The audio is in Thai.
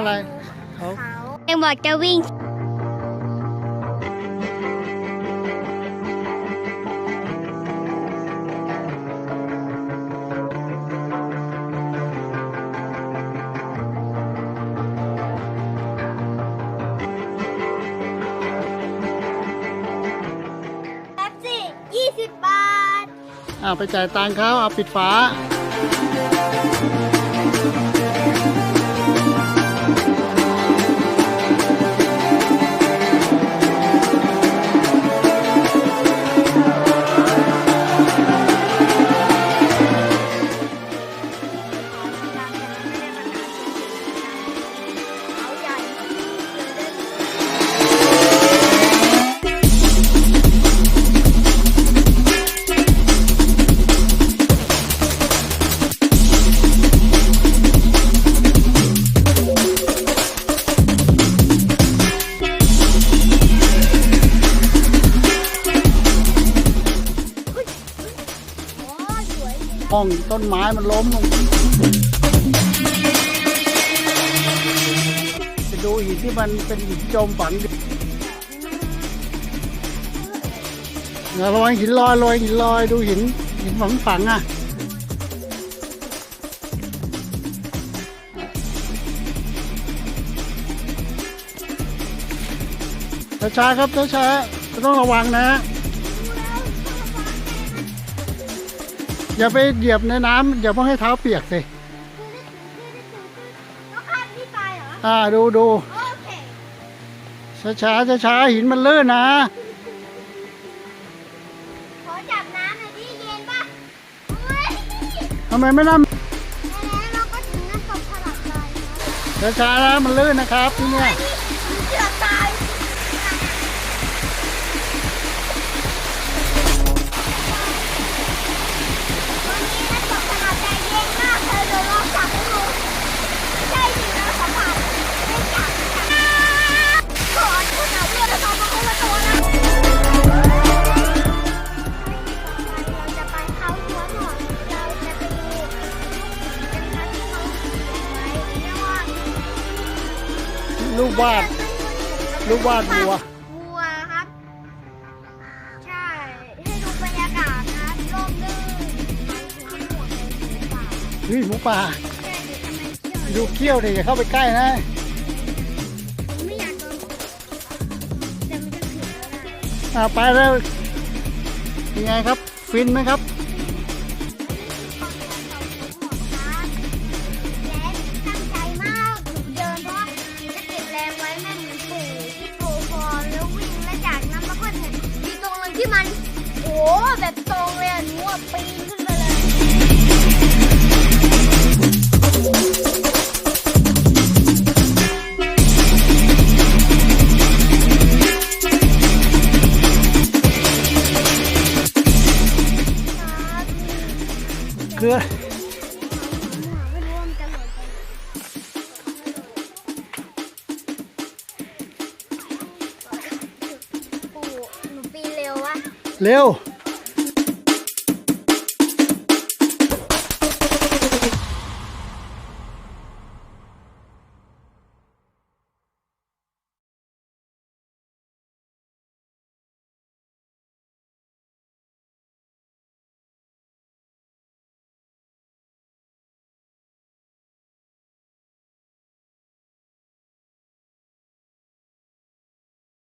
อะไรเขาเอ็งบอกจะวิ่งแป๊บสิยี่สิบบาทอ่าไปจ่ายตังค์เขาเอาปิดฝา ห้องต้นไม้มันล้มลงจะดูหินที่มันเป็นหินจมฝังอยู่อย่าระวังหินลอยลอยหินลอยดูหินหินฝังฝังอะช้าๆครับช้าๆต้องระวังนะ อย่าไปเหยียบในน้ำอย่าเพิ่งให้เท้าเปียกสิแล้วข้ามที่ไปเหรอ อ่าดูดูโอเค ช้าช้าช้าช้าๆหินมันลื่นนะ ขอจับน้ำหน่อยดิเย็นปะเฮ้ยทำไมไม่นั่งแล้วเราก็ถึงน้ำตกผลักใจนะช้าช้าๆนะมันลื่นนะครับที่เนี่ย เกือบตาย ลูกวาดลูกวาดวัว วัวครับ ใช่ ให้ดูบรรยากาศนะร่มรื่นทั้งหมดเลยหมูป่าเฮ้ยหมูป่าใช่ดิทำไมเที่ยวดูเขี้ยวดิอย่าเข้าไปใกล้นะ ไม่อยากโดนแต่มันจะถึงแล้วนะ อ่าไปแล้วยังไงครับ ฟินไหมครับ ที่มันโอ้แบบตรงเลยอะหนูอะปีนขึ้นไปเลยเกือ เร็ว